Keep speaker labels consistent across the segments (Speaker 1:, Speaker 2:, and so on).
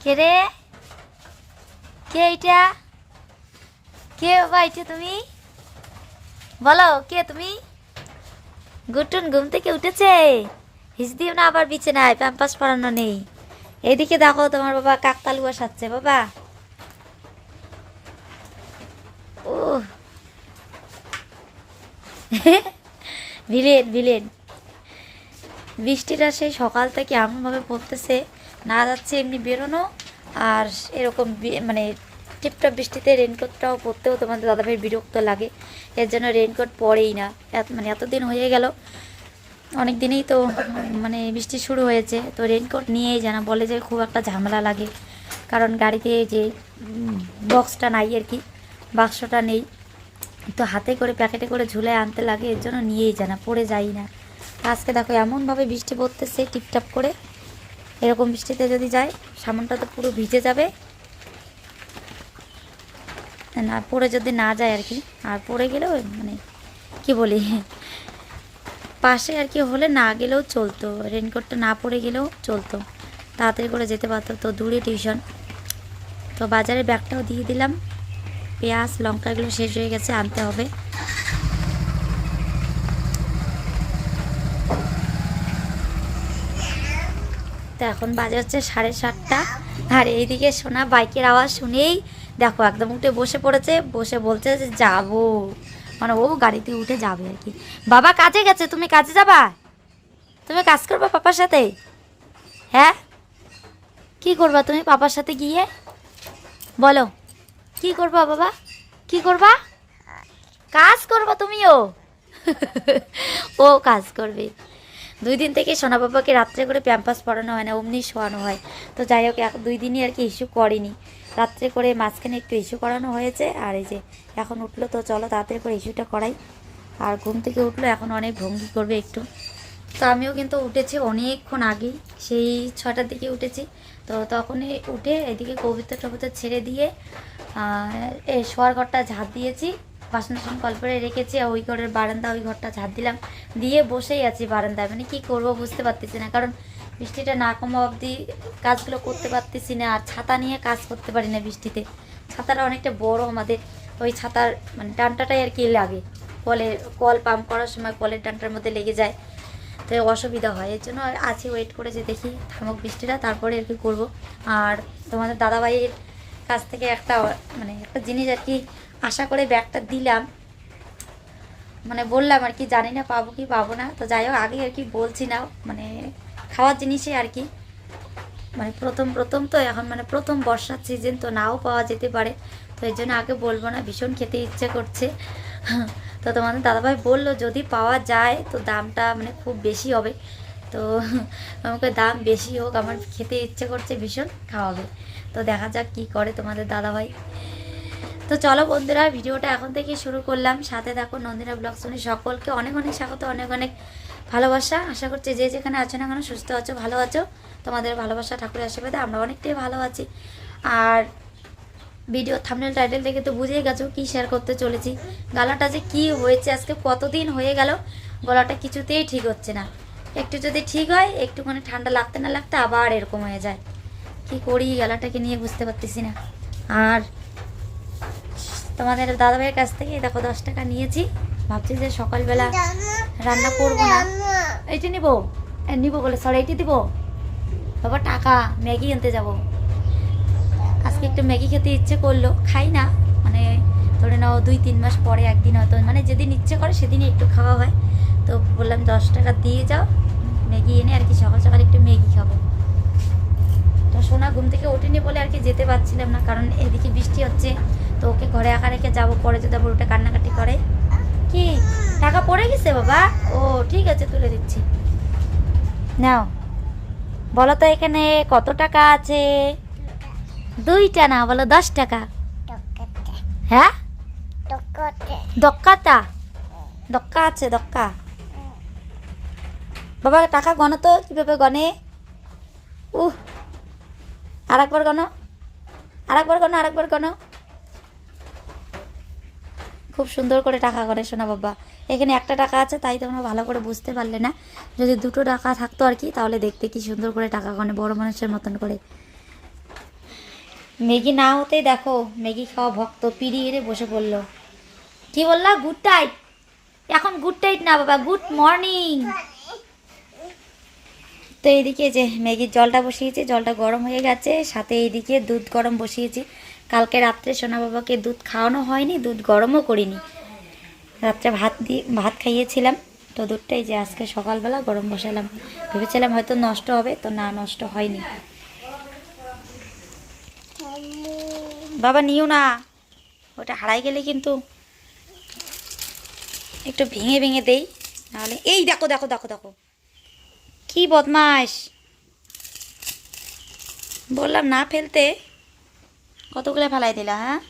Speaker 1: কে রে? কে এইটা? কে তুমি? বলো, কে তুমি? গুটুন ঘুম থেকে উঠেছে। হিস দিও না আবার বিছানায় প্যাম্পাস পরানো নেই। এইদিকে দেখো তোমার বাবা কাকতালু বসাচ্ছে, বাবা। ও ভিলেন ভিলেন। বৃষ্টিটা সেই সকাল থেকে এমনভাবে পড়তেছে। না যাচ্ছে, এমনি বেরোনো। আর এরকম মানে টিপটপ বৃষ্টিতে রেনকোটটাও পরতেও তোমাদের দাদাভাই বিরক্ত লাগে। এর জন্য রেনকোট পরেই না। মানে এতদিন হয়ে গেল। অনেক দিনেই তো মানে বৃষ্টি শুরু হয়েছে। তো রেনকোট নিয়েই জানা বলে যে খুব একটা ঝামেলা লাগে। কারণ গাড়িতে যে বক্সটা নাই আর কি, বাক্সটা নেই। তো হাতে করে, প্যাকেটে করে ঝুলে আনতে লাগে, এর জন্য নিয়েই জানা পড়ে যাই না। আজকে দেখো এমনভাবে বৃষ্টি পড়তেছে টিপটাপ করে। এরকম বৃষ্টিতে যদি যায়, সামানটা তো পুরো ভিজে যাবে। না, পড়ে যদি না যায় আর কি। আর পড়ে গেলেও মানে কি বলি, পাশে আর কি হলে না গেলেও চলতো। রেনকোটটা না পড়ে গেলেও চলতো। তাড়াতাড়ি করে যেতে পারতো। তো দূরে টিউশন। তো বাজারে ব্যাগটাও দিয়ে দিলাম। পেঁয়াজ, লঙ্কাগুলো শেষ হয়ে গেছে, আনতে হবে। তো এখন বাজে হচ্ছে সাড়ে সাতটা। আর এইদিকে শোনা বাইকের আওয়াজ শুনেই দেখো একদম উঠে বসে পড়েছে, বসে বলছে যে যাব। মানে ও গাড়িতে উঠে যাবে আর কি। বাবা কাজে গেছে, তুমি কাজে যাবা? তুমি কাজ করবা পাপার সাথে? হ্যাঁ? কি করবা তুমি পাপার সাথে গিয়ে? বলো, কি করবা বাবা? কি করবা? কাজ করবা তুমিও? ও কাজ করবে। দুই দিন থেকে সোনা বাবাকে রাত্রে করে প্যাম্পাস পড়ানো হয় না, অমনি শোয়ানো হয়। তো যাই হোক দুই দিনই আর কি ইস্যু করেনি। রাত্রে করে মাঝখানে একটু ইস্যু করানো হয়েছে, আর এই যে এখন উঠল তো চলো তাড়াতাড়ি করে ইস্যুটা করাই। আর ঘুম থেকে উঠল, এখন অনেক ভঙ্গি করবে একটু। তো আমিও কিন্তু উঠেছি অনেকক্ষণ আগেই, সেই ছটার দিকে উঠেছি। তো তখনই উঠে এদিকে কবিতা টবিতা ছেড়ে দিয়ে শোয়ার ঘরটা ঝাঁপ দিয়েছি। বাসন টাসন কল্পরে রেখেছি আর ওই ঘরের বারান্দা, ওই ঘরটা ঝাঁপ দিলাম। দিয়ে বসেই আছি বারান্দায়। মানে কি করব বুঝতে পারতেছি না, কারণ বৃষ্টিটা না কমা অবধি কাজগুলো করতে পারতেছি না আর ছাতা নিয়ে কাজ করতে পারি না বৃষ্টিতে। ছাতাটা অনেকটা বড় আমাদের, ওই ছাতার মানে ডানটাটাই আর কি লাগে। কলে, কল পাম্প করার সময় কলের ডানটার মধ্যে লেগে যায়, তো অসুবিধা হয়। এর জন্য আছি ওয়েট করে যে দেখি থামুক বৃষ্টিটা, তারপরে আর কি করব। আর তোমাদের দাদাভাইয়ের কাছ থেকে একটা মানে একটা জিনিস আর কি আশা করে ব্যাগটা দিলাম। মানে বললাম আর কি, জানি না পাবো কি পাবো না। তো যাই হোক, আগে আর কি বলছি না মানে খাওয়ার জিনিসে আর কি। মানে প্রথম প্রথম তো এখন মানে প্রথম বর্ষার সিজন তো নাও পাওয়া যেতে পারে। তো এর জন্য আগে বলব না, ভীষণ খেতে ইচ্ছে করছে। তো তোমাদের দাদাভাই বলল, যদি পাওয়া যায়, তো দামটা মানে খুব বেশি হবে। তো আমাকে দাম বেশি হোক, আমার খেতে ইচ্ছে করছে ভীষণ, খাওয়াবে। তো দেখা যাক কি করে তোমাদের দাদাভাই। তো চলো বন্ধুরা, ভিডিওটা এখন থেকে শুরু করলাম। সাথে দেখো নন্দিনা ব্লগ শুনে সকলকে অনেক অনেক স্বাগত, অনেক অনেক ভালোবাসা। আশা করছি যে যেখানে আছো না কেন সুস্থ আছো, ভালো আছো। তোমাদের ভালোবাসা, ঠাকুরের আশীর্বাদে আমরা অনেকটাই ভালো আছি। আর ভিডিও থামনেল টাইটেল দেখে তো বুঝেই গেছো কি শেয়ার করতে চলেছি। গলাটা যে কি হয়েছে, আজকে কতদিন হয়ে গেল, গলাটা কিছুতেই ঠিক হচ্ছে না। একটু যদি ঠিক হয়, একটুখানি ঠান্ডা লাগতে না লাগতে আবার এরকম হয়ে যায়। কি করি, গলাটাকে নিয়ে বুঝতে পারতেছি না। আর তোমাদের দাদাভাইয়ের কাছ থেকে দেখো দশ টাকা নিয়েছি। ভাবছি যে সকালবেলা রান্না করব না। এইটি নিবো? নিবো বলে সর এইটি দিব? বাবা, টাকা, ম্যাগি আনতে যাব। আজকে একটু ম্যাগি খেতে ইচ্ছে করল, খাই না। মানে ধরে নাও, দুই, তিন মাস পরে একদিন হয়তো মানে যেদিন ইচ্ছে করে সেদিনই একটু খাওয়া হয়। তো বললাম, দশ টাকা দিয়ে যাও, ম্যাগি এনে আর কি সকাল সকাল একটু ম্যাগি খাব। তো সোনা ঘুম থেকে ওঠেনি বলে আর কি যেতে পারছিলাম না, কারণ এদিকে বৃষ্টি হচ্ছে। তো ওকে ঘরে একা রেখে যাব, পরে যদি আবার ওটা কান্নাকাটি করে। কি? টাকা পড়ে গেছে বাবা? ও, ঠিক আছে, তুলে দিচ্ছি। নাও। বলো তো এখানে কত টাকা আছে? দুইটা না, বলো দশ টাকা। হ্যাঁ? দক্কাটা? দক্কা আছে, দক্কা। বাবা, টাকা গণ তো, কীভাবে গনে উহ। আরেকবার গণ। আরেকবার গণ আরেকবার গণ। খুব সুন্দর করে টাকা করে শোনা বাবা। এখানে একটা টাকা আছে, তাই তোমরা ভালো করে বুঝতে পারলে না। যদি দুটো টাকা থাকতো আর কি, তাহলে দেখতে কি সুন্দর করে টাকা গনে বড় মানুষের মতন করে। ম্যাগি না হতেই দেখো, ম্যাগি খাওয়া ভক্ত পিড়ি এড়ে বসে পড়ল। কি বললা? গুড টাইট এখন গুড টাইট না বাবা গুড মর্নিং তো এইদিকে যে ম্যাগির জলটা বসিয়েছি, জলটা গরম হয়ে গেছে, সাথে এইদিকে দুধ গরম বসিয়েছি। কালকে রাত্রে সোনা বাবাকে দুধ খাওয়ানো হয়নি, দুধ গরমও করিনি। রাত্রে ভাত দিয়ে ভাত খাইয়েছিলাম, তো দুধটাই যে আজকে সকালবেলা গরম বসালাম। ভেবেছিলাম হয়তো নষ্ট হবে, তো না, নষ্ট হয়নি। বাবা, নিও না। ওটা হারাই গেলে কিন্তু একটু ভেঙে ভেঙে দেই, নাহলে এই দেখো দেখো দেখো দেখো। কি বদমাস বললাম না ফেলতে। কতগুলো ফেলাই দিলা হ্যাঁ?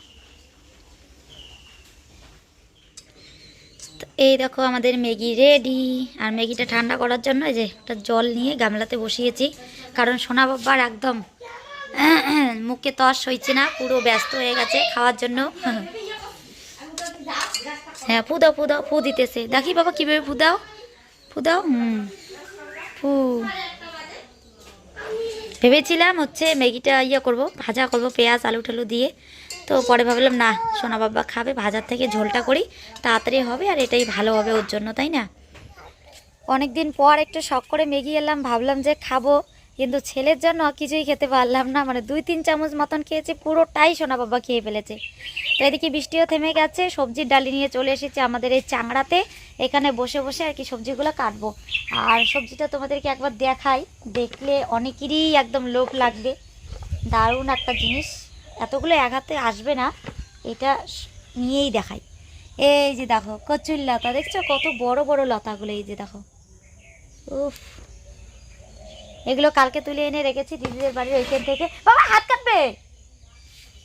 Speaker 1: এই দেখো আমাদের ম্যাগি রেডি। আর ম্যাগিটা ঠান্ডা করার জন্য যে একটা জল নিয়ে গামলাতে বসিয়েছি। কারণ সোনা বাবার একদম মুখে তস হয়েছে না, পুরো ব্যস্ত হয়ে গেছে খাওয়ার জন্য। হ্যাঁ ফু দাও ফু দাও, ফু দিতেছে। দেখি বাবা কীভাবে ফু দাও। ফু দাও, হুম। ফু। ভেবেছিলাম হচ্ছে ম্যাগিটা ইয়ে করব, ভাজা করব, পেঁয়াজ, আলু টালু দিয়ে। তো পরে ভাবলাম, না, সোনা বাবা খাবে, ভাজার থেকে ঝোলটা করি, তাড়াতাড়ি হবে আর এটাই ভালো হবে ওর জন্য, তাই না? অনেক দিন পর একটু শখ করে ম্যাগি এলাম, ভাবলাম যে খাব। কিন্তু ছেলের জন্য কিছুই খেতে পারলাম না। মানে দুই তিন চামচ মতন খেয়েছি, পুরোটাই সোনা বাবা খেয়ে ফেলেছে। তো এদিকে বৃষ্টিও থেমে গেছে, সবজির ডালি নিয়ে চলে এসেছে আমাদের এই চাংড়াতে। এখানে বসে বসে আর কি সবজিগুলো কাটবো। আর সবজিটা তোমাদেরকে একবার দেখাই, দেখলে অনেকেরই একদম লোভ লাগবে। দারুণ একটা জিনিস, এতগুলো এক হাতে আসবে না, এটা নিয়েই দেখাই। এই যে দেখো, কচুর লতা, দেখছ কত বড় বড় লতাগুলো, এই যে দেখো। উফ এগুলো কালকে তুলে এনে রেখেছি দিদিদের বাড়ির ওইখান থেকে। বাবা, হাত কাটবে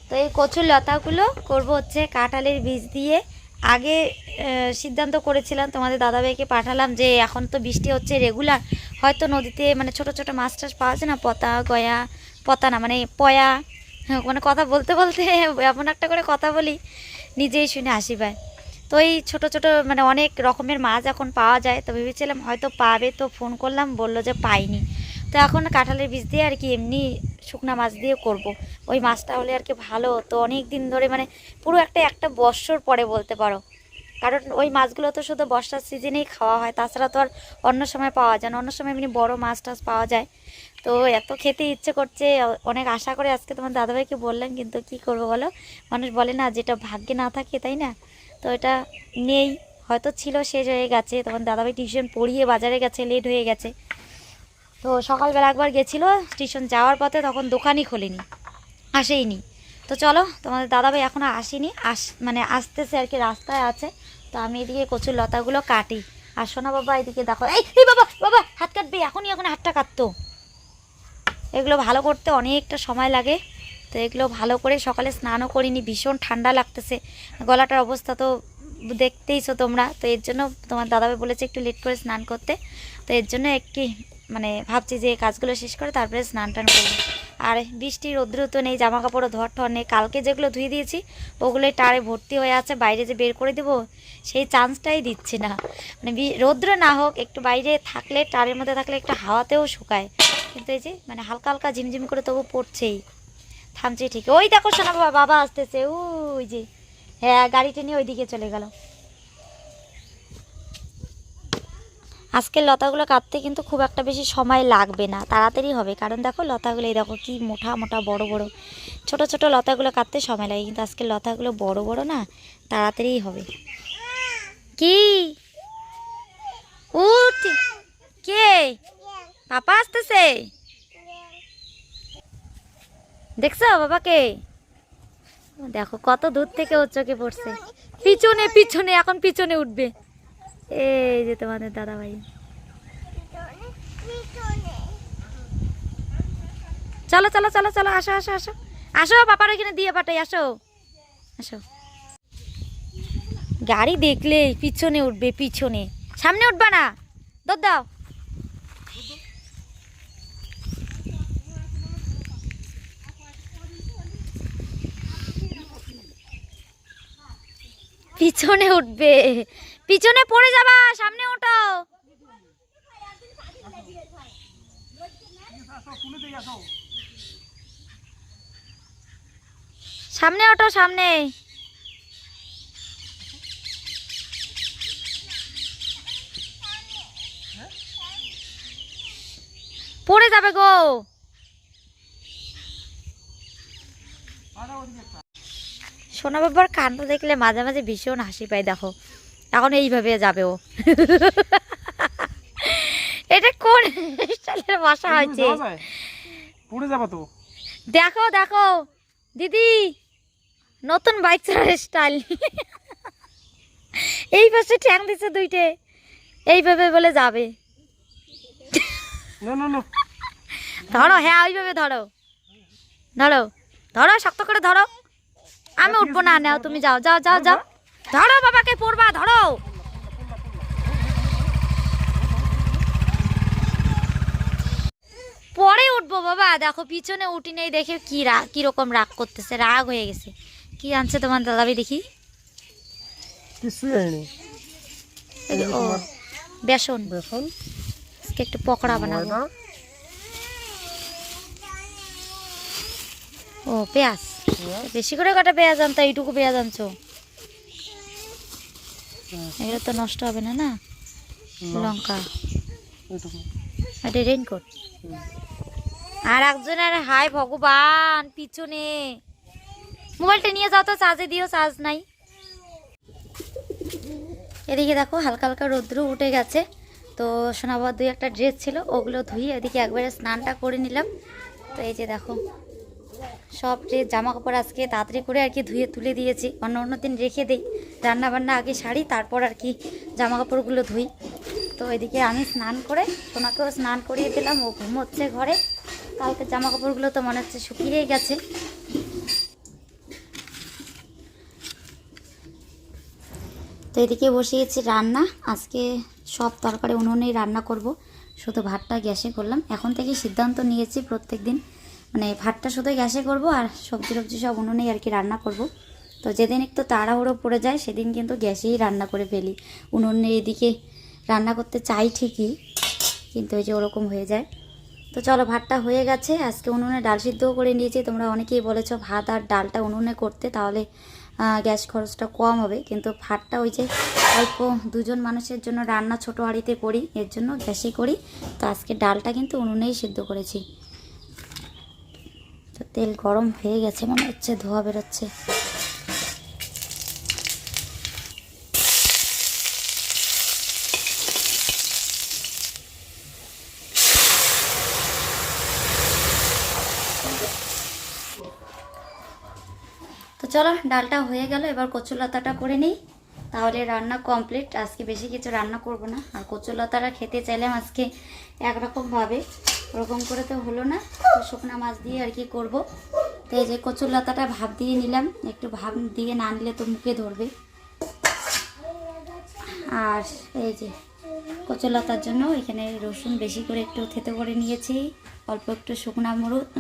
Speaker 1: তো এই কচুর লতাগুলো করব হচ্ছে কাঁঠালের বীজ দিয়ে। আগে সিদ্ধান্ত করেছিলাম তোমাদের দাদাভাইকে পাঠালাম যে এখন তো বৃষ্টি হচ্ছে রেগুলার হয়তো নদীতে মানে ছোট ছোট মাছ টাছ পাওয়া যায় না, পতা, গয়া, পতা না মানে পয়া মানে কথা বলতে বলতে এমন একটা করে কথা বলি, নিজেই শুনে হাসি পায়। তো এই ছোটো ছোটো মানে অনেক রকমের মাছ এখন পাওয়া যায়, তো ভেবেছিলাম হয়তো পাবে, তো ফোন করলাম, বলল যে পাইনি। তো এখন কাঁঠালের বীজ দিয়ে আর কি এমনি শুকনা মাছ দিয়ে করব। ওই মাছটা হলে আর কি ভালো তো অনেক দিন ধরে মানে পুরো একটা একটা বৎসর পরে বলতে পারো। কারণ ওই মাছগুলো তো শুধু বর্ষার সিজনেই খাওয়া হয়, তাছাড়া তো আর অন্য সময় পাওয়া যায় না। অন্য সময় এমনি বড় মাছ টাছ পাওয়া যায়। তো এত খেতে ইচ্ছে করছে, অনেক আশা করে আজকে তোমার দাদাভাইকে বললাম, কিন্তু কি করব বলো? মানুষ বলে না, যেটা ভাগ্যে না থাকে, তাই না? তো এটা নেই। হয়তো ছিল, শেষ হয়ে গেছে। তখন দাদাভাই টিউশন পড়িয়ে বাজারে গেছে লেট হয়ে গেছে। তো সকালবেলা একবার গেছিল স্টেশন যাওয়ার পথে, তখন দোকানই খোলেনি, আসেইনি। তো চলো, তোমাদের দাদাভাই এখনও আসেনি, আস মানে আসতেছে আর কি, রাস্তায় আছে। তো আমি এদিকে কচুর লতাগুলো কাটি। আর সোনা বাবা এদিকে দেখো, এই এই বাবা বাবা, হাত কাটবে, এখনই এখন হাতটা কাটতো। এগুলো ভালো করতে অনেকটা সময় লাগে। তো এগুলো ভালো করে সকালে স্নানও করিনি, ভীষণ ঠান্ডা লাগতেছে। গলাটার অবস্থা তো দেখতেইছো তোমরা। তো এর জন্য তোমার দাদাভাই বলেছে একটু লেট করে স্নান করতে। তো এর জন্য একটি মানে ভাবছি যে কাজগুলো শেষ করে তারপরে স্নান টান করব। আর বৃষ্টি, রৌদ্র তো নেই জামা কাপড়ও ধর ঠর নেই। কালকে যেগুলো ধুয়ে দিয়েছি, ওগুলোই টারে ভর্তি হয়ে আছে, বাইরে যে বের করে দেবো, সেই চান্সটাই দিচ্ছে না। মানে রৌদ্র না হোক, একটু বাইরে থাকলে, টারের মধ্যে থাকলে একটু হাওয়াতেও শুকায়। কিন্তু এই যে মানে হালকা হালকা ঝিমঝিম করে তবু পড়ছেই। থামছে ঠিক ওই দেখো শোনা বাবা আসতেছে, ওই যে। হ্যাঁ গাড়িটা নিয়ে ওইদিকে চলে গেল। আজকের লতাগুলো কাটতে কিন্তু খুব একটা বেশি সময় লাগবে না, তাড়াতাড়ি হবে। কারণ দেখো লতাগুলো, এই দেখো কি মোটা মোটা বড় বড়। ছোট ছোট লতাগুলো কাটতে সময় লাগে, কিন্তু আজকের লতাগুলো বড় বড় না, তাড়াতাড়ি হবে। কি? উঠ! কে? পাপা আসতেছে? দেখছ বাবাকে? দেখো কত দূর থেকে ওর চোখে পড়ছে। পিছনে পিছনে, এখন পিছনে উঠবে। এই যে তোমাদের দাদা ভাই চলো চলো চলো চলো, আসো আসো আসো। আসো পাপার ওইখানে দিয়ে পাঠাই, আসো। আসো। গাড়ি দেখলে পিছনে উঠবে, পিছনে। সামনে উঠবা না। দৌড় দাও। পিছনে উঠবে। পিছনে পড়ে যাবা, সামনে ওঠো। সামনে ওটো সামনে। পড়ে যাবে গো। সোনা বাবার কাণ্ড দেখলে মাঝে মাঝে ভীষণ হাসি পায়, দেখো। এখন এইভাবে যাবে ও এটা কোন স্টাইলের বাসা হয়েছে?
Speaker 2: পড়ে যাবা তো।
Speaker 1: দেখো দেখো। দিদি নতুন বাইক চালার স্টাইল এই পাশে ঠ্যাং দিছে দুইটে। এইভাবে বলে যাবে। ধরো হ্যাঁ ওইভাবে ধরো। ধরো ধরো শক্ত করে ধরো। আমি উঠবো না নাও তুমি যাও যাও যাও যাও। ধরো বাবাকে পড়বা ধরো। পরে উঠবো বাবা। দেখো পিছনে উঠি নেই দেখে কি রাগ কীরকম রাগ করতেছে রাগ হয়ে গেছে। কি আনছে তোমার দাদাবি দেখি? ও বেসন।
Speaker 2: বেসন।
Speaker 1: একটু পকোড়া বানাবো। ও পেঁয়াজ। বেশি করে কটা পেঁয়াজ আনতো এইটুকু পেঁয়াজ আনছো। এগুলো তো নষ্ট হবে না না? লঙ্কা। এটা রেনকোট। আর একজনের হাই ভগবান পিছনে। মোবাইলটা নিয়ে যাও তো চার্জে দিও চার্জ নাই। এদিকে দেখো হালকা হালকা রৌদ্র উঠে গেছে। তো সোনাবার দুই একটা ড্রেস ছিল ওগুলো ধুয়ে এদিকে একবারে স্নানটা করে নিলাম। তো এই যে দেখো সব ড্রেস জামা কাপড় আজকে তাড়াতাড়ি করে আর কি ধুয়ে তুলে দিয়েছি, অন্য অন্য দিন রেখে দিই। রান্না বান্না আগে সারি, তারপর আর কি জামা কাপড়গুলো ধুই। তো এদিকে আমি স্নান করে, সোনাকেও স্নান করিয়ে দিলাম, ও ঘুমোচ্ছে ঘরে। কালকে জামা কাপড়গুলো তো মনে হচ্ছে শুকিয়েই গেছে। তো এদিকে বসিয়েছি রান্না, আজকে সব তরকারি উনুনেই রান্না করব। শুধু ভাতটা গ্যাসে করলাম। এখন থেকে সিদ্ধান্ত নিয়েছি প্রত্যেক দিন মানে ভাতটা শুধু গ্যাসে করব আর সবজি টবজি সব উনুনেই আর কি রান্না করব। তো যেদিন একটু তাড়াহুড়ো পড়ে যায়, সেদিন কিন্তু গ্যাসেই রান্না করে ফেলি। উনুনে এদিকে রান্না করতে চাই ঠিকই, কিন্তু ওই যে ওরকম হয়ে যায়। তো চলো, ভাতটা হয়ে গেছে। আজকে উনুনে ডাল সিদ্ধও করে নিয়েছি। তোমরা অনেকেই বলেছ ভাত আর ডালটা উনুনে করতে, তাহলে গ্যাস খরচটা কম হবে। কিন্তু ভাতটা ওই যে অল্প দুজন মানুষের জন্য রান্না ছোটো হাঁড়িতে করি, এর জন্য গ্যাসে করি। তো আজকে ডালটা কিন্তু উনুনেই সিদ্ধ করেছি। তো তেল গরম হয়ে গেছে, মনে হচ্ছে ধোয়া বেরোচ্ছে। তো চলো, ডালটা হয়ে গেল, এবার কচুলতাটা করে নিই। তাহলে রান্না কমপ্লিট। আজকে বেশি কিছু রান্না করব না। আর কচুলতাটা খেতে চাইলাম আজকে একরকমভাবে ওরকম করে তো হলো না। শুকনা মাছ দিয়ে আর কি করব। তো এই যে কচুলতাটা ভাপ দিয়ে নিলাম। একটু ভাপ দিয়ে না নিলে তো মুখে ধরবে। আর এই যে কচুর লতার জন্য এখানে রসুন বেশি করে একটু থেতে করে নিয়েছি। অল্প একটু শুকনা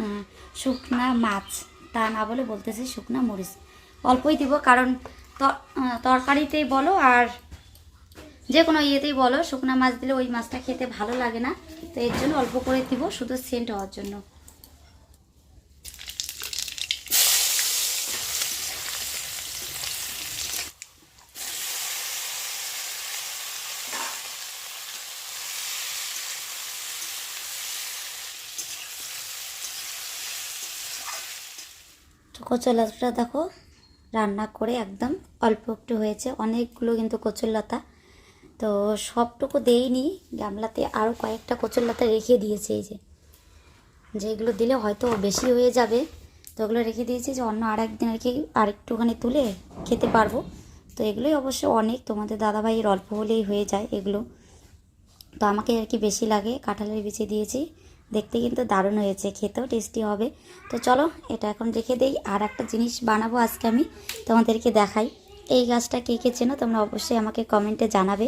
Speaker 1: উম, শুকনা মাছ। তা না বলে বলতেছি শুকনা মরিচ। অল্পই দিব কারণ তরকারিতেই বলো আর যে কোনো ইয়েতেই বলো, শুকনো মাছ দিলে ওই মাছটা খেতে ভালো লাগে না, তো এর জন্য অল্প করে দিব শুধু সেন্ট হওয়ার জন্য। কচুলতা দেখো, রান্না করে একদম অল্প একটু হয়েছে, অনেকগুলো কিন্তু কচুরলতা। তো সবটুকু দেইনি, গামলাতে আরও কয়েকটা কচুরলতা রেখে দিয়েছে এই যে। যেগুলো দিলে হয়তো বেশি হয়ে যাবে, তো ওগুলো রেখে দিয়েছি যে অন্য আর একদিন আর কি আরেকটুখানি তুলে খেতে পারব। তো এগুলোই অবশ্য অনেক, তোমাদের দাদাভাইয়ের অল্প হলেই হয়ে যায় এগুলো। তো আমাকে আর কি বেশি লাগে, কাঁঠালের বিচি দিয়েছি, দেখতে কিন্তু দারুণ হয়েছে, খেতেও টেস্টি হবে। তো চলো, এটা এখন রেখে দেই, আর একটা জিনিস বানাবো আজকে আমি, তোমাদেরকে দেখাই। এই গাছটা কে কে চেনো, তোমরা অবশ্যই আমাকে কমেন্টে জানাবে।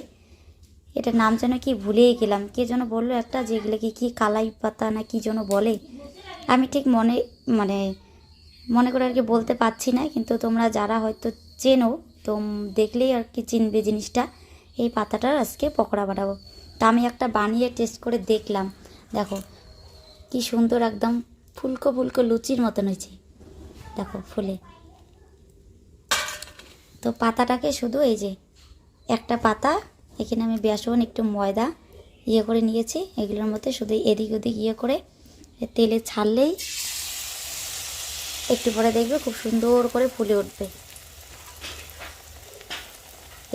Speaker 1: এটার নাম যেন কি ভুলেই গেলাম। কে যেন বলল একটা যে এগুলো কি, কী কালাই পাতা না কি যেন বলে। আমি ঠিক মনে মানে মনে করে আর কি বলতে পারছি না, কিন্তু তোমরা যারা হয়তো চেনো, তো দেখলেই আর কি চিনবে জিনিসটা। এই পাতাটার আজকে পকোড়া বানাবো। তা আমি একটা বানিয়ে টেস্ট করে দেখলাম। দেখো, কি সুন্দর একদম ফুলকো ফুলকো লুচির মতন হয়েছে। দেখো, ফুলে। তো পাতাটাকে শুধু এই যে একটা পাতা এখানে আমি বেসন, একটু ময়দা ইয়ে করে নিয়েছি। এগুলোর মধ্যে শুধু এদিক ওদিক ইয়ে করে তেলে ছাড়লেই একটু পরে দেখবে খুব সুন্দর করে ফুলে উঠবে।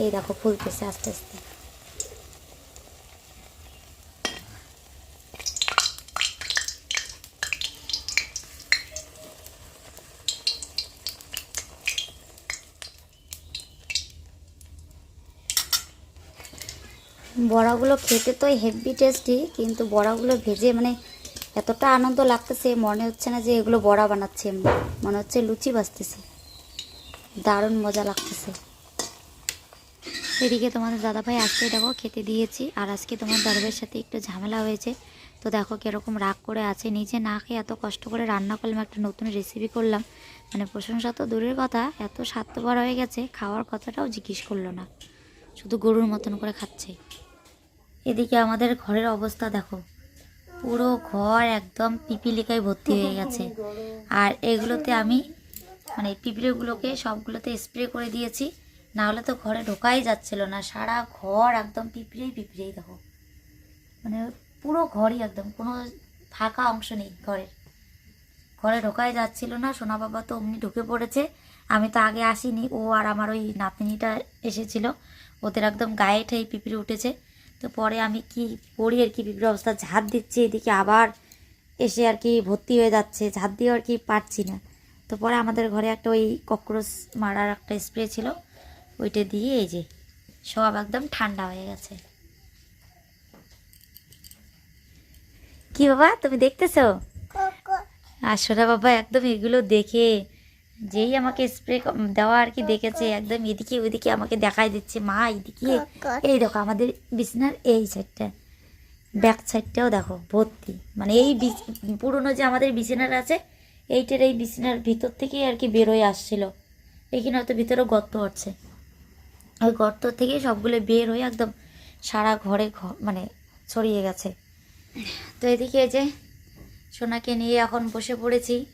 Speaker 1: এই দেখো ফুলতেছে আস্তে আস্তে। বড়াগুলো খেতে তো হেভি টেস্টি কিন্তু বড়াগুলো ভেজে মানে এতটা আনন্দ লাগতেছে, মনে হচ্ছে না যে এগুলো বড়া বানাচ্ছে মনে হচ্ছে লুচি বাজতেছে দারুণ মজা লাগতেছে। এদিকে তোমাদের দাদাভাই আসতে দেখো খেতে দিয়েছি। আর আজকে তোমার দাদাভাইয়ের সাথে একটু ঝামেলা হয়েছে। তো দেখো কীরকম রাগ করে আছে। নিজে না খেয়ে এত কষ্ট করে রান্না করলাম, একটা নতুন রেসিপি করলাম। মানে প্রশংসা তো দূরের কথা, এত স্বার্থপর হয়ে গেছে, খাওয়ার কথাটাও জিজ্ঞেস করল না। শুধু গরুর মতন করে খাচ্ছে। এদিকে আমাদের ঘরের অবস্থা দেখো। পুরো ঘর একদম পিপিলিকায় ভর্তি হয়ে গেছে। আর এগুলোতে আমি মানে পিঁপড়েগুলোকে সবগুলোতে স্প্রে করে দিয়েছি। না হলে তো ঘরে ঢোকাই যাচ্ছিল না। সারা ঘর একদম পিঁপড়েই পিঁপড়েই দেখো। মানে পুরো ঘরই একদম, কোনো ফাঁকা অংশ নেই ঘরের। ঘরে ঢোকাই যাচ্ছিল না। সোনা বাবা তো অমনি ঢুকে পড়েছে। আমি তো আগে আসিনি। ও আর আমার ওই নাতনিটা এসেছিল। ওদের একদম গায়ে ঠেয়ে পিঁপড়ে উঠেছে। তো পরে আমি কি পড়ি আর কি পিঁপড়ে অবস্থা ঝাঁট দিচ্ছি এদিকে আবার এসে আর কি ভর্তি হয়ে যাচ্ছে ঝাঁট দিয়ে আর কি পারছি না। তো পরে আমাদের ঘরে একটা ওই ককরোচ মারার একটা স্প্রে ছিল ওইটা দিয়ে এই যে সব একদম ঠান্ডা হয়ে গেছে। কি বাবা তুমি দেখতেছো? আর সোনা বাবা একদম এগুলো দেখে যেই আমাকে স্প্রে দেওয়া আর কি দেখেছে একদম এদিকে ওইদিকে আমাকে দেখাই দিচ্ছে মা এদিকে এই দেখো আমাদের বিছনার এই সাইডটা ব্যাক সাইডটাও দেখো ভর্তি। মানে এই পুরনো যে আমাদের বিছানার আছে এইটার এই বিছানার ভিতর থেকেই আর কি বেরোয় আসছিল। এখানে হয়তো ভিতরে গর্ত হচ্ছে ওই গর্ত থেকে সবগুলো বের হয়ে একদম সারা ঘরে ঘ- মানে ছড়িয়ে গেছে। তো এদিকে যে সোনাকে নিয়ে এখন বসে পড়েছি।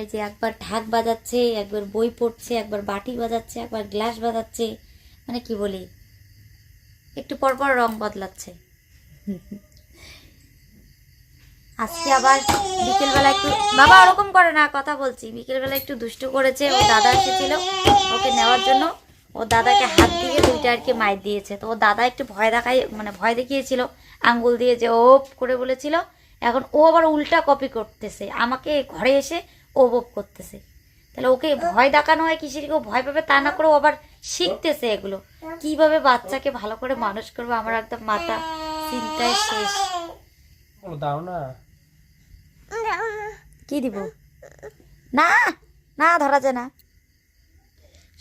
Speaker 1: এই যে একবার ঢাক বাজাচ্ছে, একবার বই পড়ছে, একবার বাটি বাজাচ্ছে, একবার গ্লাস বাজাচ্ছে। মানে কি বলি? একটু পরপর রং বদলাচ্ছে। আজকে আবার বিকেলবেলা একটু বাবা ওরকম করে না, কথা বলছি। বিকেলবেলা একটু দুষ্টু করেছে ও দাদা এসেছিল ওকে নেওয়ার জন্য। ও দাদাকে হাত দিয়ে দুইটা আর কি মাইর দিয়েছে। তো ও দাদা একটু ভয় দেখাই মানে ভয় দেখিয়েছিল আঙ্গুল দিয়ে যে ওপ করে বলেছিল। এখন ও আবার উল্টা কপি করতেছে। আমাকে ঘরে এসে ওপ করতেছে। তাহলে ওকে ভয় দেখানো হয় কিসের কেউ ভয় পাবে তা না করে আবার শিখতেছে এগুলো। কীভাবে বাচ্চাকে ভালো করে মানুষ করবে আমার একদম মাথা চিন্তায় শেষ।
Speaker 2: দাও না।
Speaker 1: কি দিব? না না ধরা যায় না।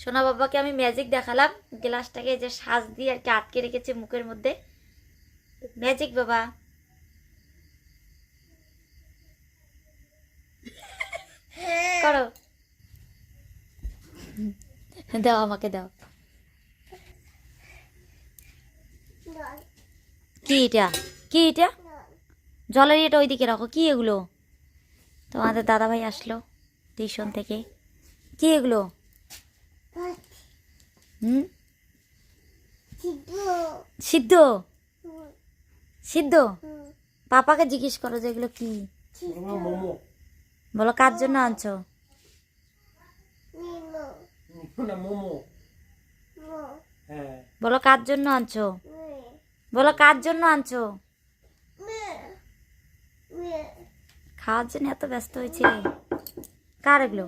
Speaker 1: সোনা বাবাকে আমি ম্যাজিক দেখালাম গ্লাসটাকে যে সাজ দিয়ে আর কি আটকে রেখেছে মুখের মধ্যে। ম্যাজিক বাবা। করো। দাও আমাকে দাও। কি এটা? কি এটা? জলের এটা ওইদিকে রাখো। কি এগুলো? তোমাদের দাদাভাই আসলো টিউশন থেকে। কি এগুলো? হুম? সিদ্ধ। সিদ্ধ? পাপাকে জিজ্ঞেস করো যে এগুলো কি?
Speaker 2: মোমো
Speaker 1: বলো কার জন্য আনছো?
Speaker 2: হ্যাঁ।
Speaker 1: বলো কার জন্য আনছো? বলো কার জন্য আনছো? খাওয়ার জন্য এত ব্যস্ত হয়েছে কার এগুলো?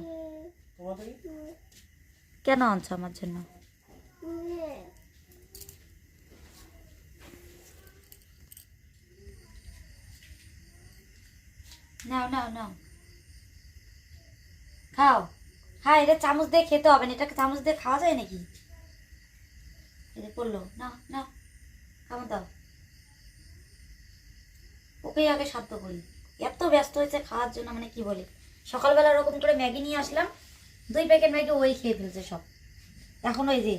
Speaker 1: কেন আনছো আমার জন্য? নাও নাও নাও। খাও। হ্যাঁ এটা চামচ দিয়ে খেতে হবে না, এটাকে চামচ দিয়ে খাওয়া যায় নাকি? এটা পড়ল। না না খাবার দাও। ওকেই আগে সাধ্য করি। এত ব্যস্ত হয়েছে খাওয়ার জন্য মানে কি বলি? সকালবেলা ওরকম করে ম্যাগি নিয়ে আসলাম, দুই প্যাকেট ম্যাগি ওই খেয়ে ফেলছে সব। এখন ওই যে,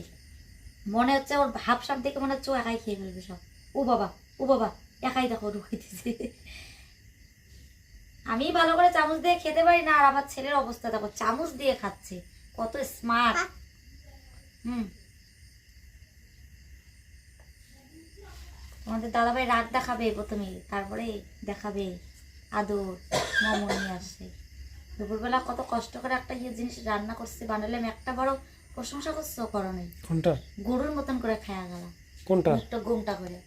Speaker 1: মনে হচ্ছে ওর ভাব সাপ দেখে মনে হচ্ছে ও একাই খেয়ে ফেলবে সব। ও বাবা ও বাবা, একাই দেখো ঢুকাইতেছে আমি ভালো করে চামচ দিয়ে খেতে পারি না আর আমার ছেলের অবস্থা দেখো চামচ দিয়ে খাচ্ছে। কত স্মার্ট হুম। তোমাদের দাদাভাই রাগ দেখাবে প্রথমে তারপরে দেখাবে আদর মোমো নিয়ে আসছে। দুপুরবেলা কত কষ্ট করে একটা ইয়ে জিনিস রান্না করছে বানালাম একটা বড় প্রশংসা করছ করো নেই।
Speaker 2: কোনটা?
Speaker 1: গরুর মতন করে খায়া গেল
Speaker 2: কোনটা?
Speaker 1: একটা গুমটা করে।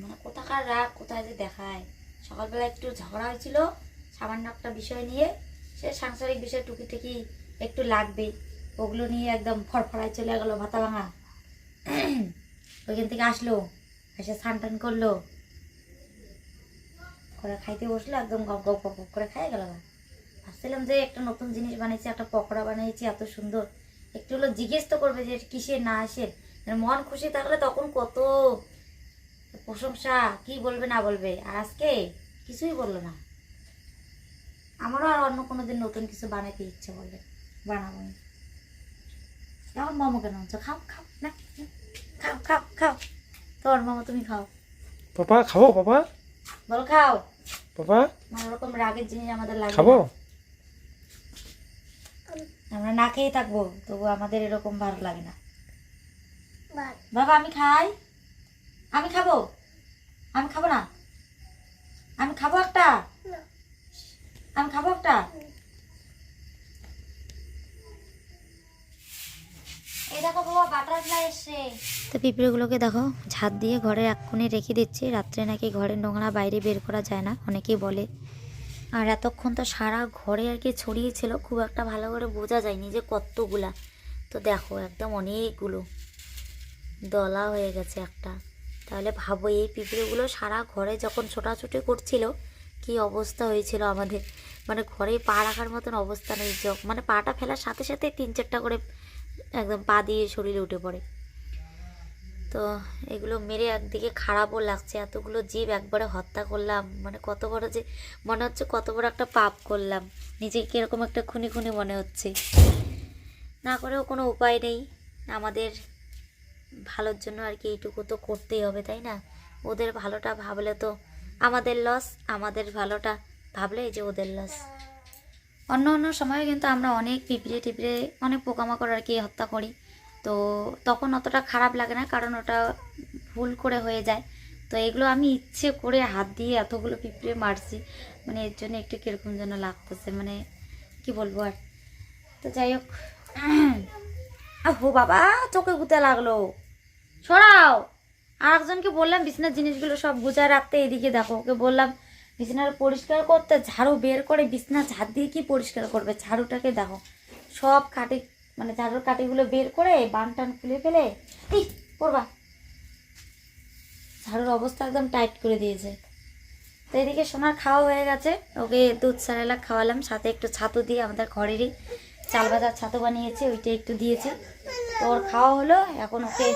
Speaker 1: মানে কোথাকার রাগ, কোথায় যে দেখায়। সকালবেলা একটু ঝগড়া হয়েছিল, সামান্য একটা বিষয় নিয়ে। সে সাংসারিক বিষয় টুকি থেকে একটু লাগবে ওগুলো নিয়ে একদম ফরফরায় চলে গেল ভাতা ভাঙা ওইখান থেকে আসলো, এসে স্নান টান করল। করে খাইতে বসল, একদম গপ গপ গপ করে খাই গেল ভাবছিলাম যে একটা নতুন জিনিস বানিয়েছি একটা পকোড়া বানিয়েছি এত সুন্দর। একটু হলো জিজ্ঞেস তো করবে যে কিসের না আসে। মন খুশি থাকলে তখন কত প্রশংসা কি বলবে না বলবে? আর আজকে কিছুই বলল না। আমারও আর অন্য কোনো দিন নতুন কিছু বানাতে ইচ্ছে বলবে বানাবো। এখন মোমো কেন আনছো? খাও খাও না খাও খাও খাও। তোর মোমো তুমি খাও।
Speaker 2: পাপা খাব পাপা?
Speaker 1: বলো খাও।
Speaker 2: পাপা?
Speaker 1: মানে ওরকম রাগের জিনিস আমাদের লাগে
Speaker 2: খাব?
Speaker 1: আমরা না খেয়ে থাকব তবু আমাদের এরকম ভালো লাগে না। বাবা আমি খাই। আমি খাব? আমি খাব না? আমি খাব একটা? আমি খাব একটা? দেখো বাবা তো পিঁপড়েগুলোকে দেখো ঝাঁত দিয়ে ঘরের এক কোণে রেখে দিচ্ছে। রাত্রে নাকি ঘরের নোংরা বাইরে বের করা যায় না অনেকেই বলে। আর এতক্ষণ তো সারা ঘরে আর কি ছড়িয়েছিল খুব একটা ভালো করে বোঝা যায়নি যে কতগুলা। তো দেখো একদম অনেকগুলো। দলা হয়ে গেছে একটা। তাহলে ভাবো এই পিঁপড়েগুলো সারা ঘরে যখন ছোটাছুটি করছিল, কি অবস্থা হয়েছিল আমাদের? মানে ঘরে পা রাখার মতন অবস্থা নেই মানে পাটা ফেলার সাথে সাথে তিন চারটা করে একদম পা দিয়ে শরীরে উঠে পড়ে। তো এগুলো মেরে একদিকে খারাপও লাগছে, এতগুলো জীব একবারে হত্যা করলাম মানে কত বড় যে, মনে হচ্ছে কত বড় একটা পাপ করলাম। নিজেকে কীরকম একটা খুনি খুনি মনে হচ্ছে। না করেও কোনো উপায় নেই, আমাদের ভালোর জন্য আর কি এইটুকু তো করতেই হবে, তাই না? ওদের ভালোটা ভাবলে তো আমাদের লস আমাদের ভালোটা ভাবলে যে ওদের লস অন্য অন্য সময়ে কিন্তু আমরা অনেক পিঁপড়ে টিপড়ে, অনেক পোকামাকড় আর কি হত্যা করি। তো তখন অতটা খারাপ লাগে না, কারণ ওটা ভুল করে হয়ে যায়। তো এগুলো আমি ইচ্ছে করে হাত দিয়ে এতগুলো পিঁপড়ে মারছি মানে এর জন্য একটু কীরকম যেন লাগতেছে মানে কি বলব আর? তো যাই হোক হো বাবা, চোখে গুতে লাগল। সরাও। আর একজনকে বললাম, বিছানার জিনিসগুলো সব গুছায় রাখতে এদিকে দেখো। ওকে বললাম বিছানার পরিষ্কার করতে ঝাড়ু বের করে বিছানা ঝাড় দিয়ে কি পরিষ্কার করবে? ঝাড়ুটাকে দেখো। সব কাটি মানে ঝাড়ুর কাটিগুলো বের করে বান টান খুলে ফেলে, এই, পড়বা। ঝাড়ুর অবস্থা একদম টাইট করে দিয়েছে। তো এদিকে সোনার খাওয়া হয়ে গেছে। ওকে দুধ সারেলা খাওয়ালাম, সাথে একটু ছাতু দিয়ে আমাদের ঘরেরই চাল ভাজার ছাতু বানিয়েছে, ওইটা একটু দিয়েছি। তো ওর খাওয়া হলো, এখন ওকে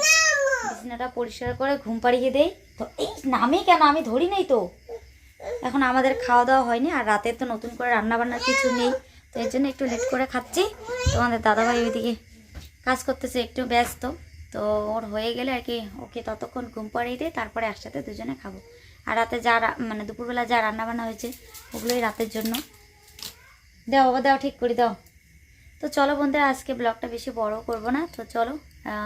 Speaker 1: বিছানাটা পরিষ্কার করে ঘুম পাড়িয়ে দেই। তো এই নামে কেন? আমি ধরি নাই তো। এখন আমাদের খাওয়া দাওয়া হয়নি, আর রাতে তো নতুন করে রান্না বান্নার কিছু নেই। তো এর জন্য একটু লেট করে খাচ্ছি। তোমাদের দাদাভাই ওইদিকে কাজ করতেছে, একটু ব্যস্ত। তো ওর হয়ে গেলে আর কি ওকে ততক্ষণ ঘুম পাড়িয়ে দিই, তারপরে একসাথে দুজনে খাব। আর রাতে যা মানে দুপুরবেলা যা রান্না বান্না হয়েছে, ওগুলোই রাতের জন্য। দাও বাবা, দাও, ঠিক করে দাও। তো চলো বন্ধুরা, আজকে ব্লগটা বেশি বড় করব না। তো চলো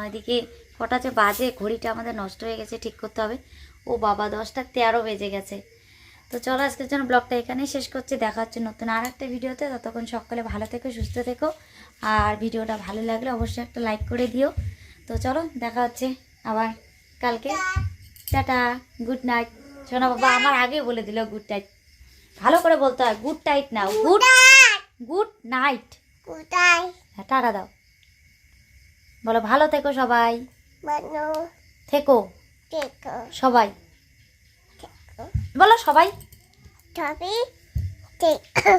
Speaker 1: এদিকে কটা যে বাজে ঘড়িটা আমাদের নষ্ট হয়ে গেছে ঠিক করতে হবে। ও বাবা দশটা তেরো বেজে গেছে। তো চলো আজকের জন্য ব্লগটা এখানেই শেষ করছি। দেখা হচ্ছে নতুন আর একটা ভিডিওতে। ততক্ষণ সকালে ভালো থেকো সুস্থ থেকো। আর ভিডিওটা ভালো লাগলে অবশ্যই একটা লাইক করে দিও। তো চলো দেখা হচ্ছে আবার কালকে। টাটা গুড নাইট শোনা বাবা আমার আগে বলে দিল গুড নাইট ভালো করে বলতে হয় গুড নাইট না গুড গুড নাইট হ্যাঁ টাটা দাও। বলো ভালো থেকো সবাই।
Speaker 3: বানো
Speaker 1: থেকো।
Speaker 3: থেকো।
Speaker 1: সবাই। বলো সবাই।
Speaker 3: সবাই দেখো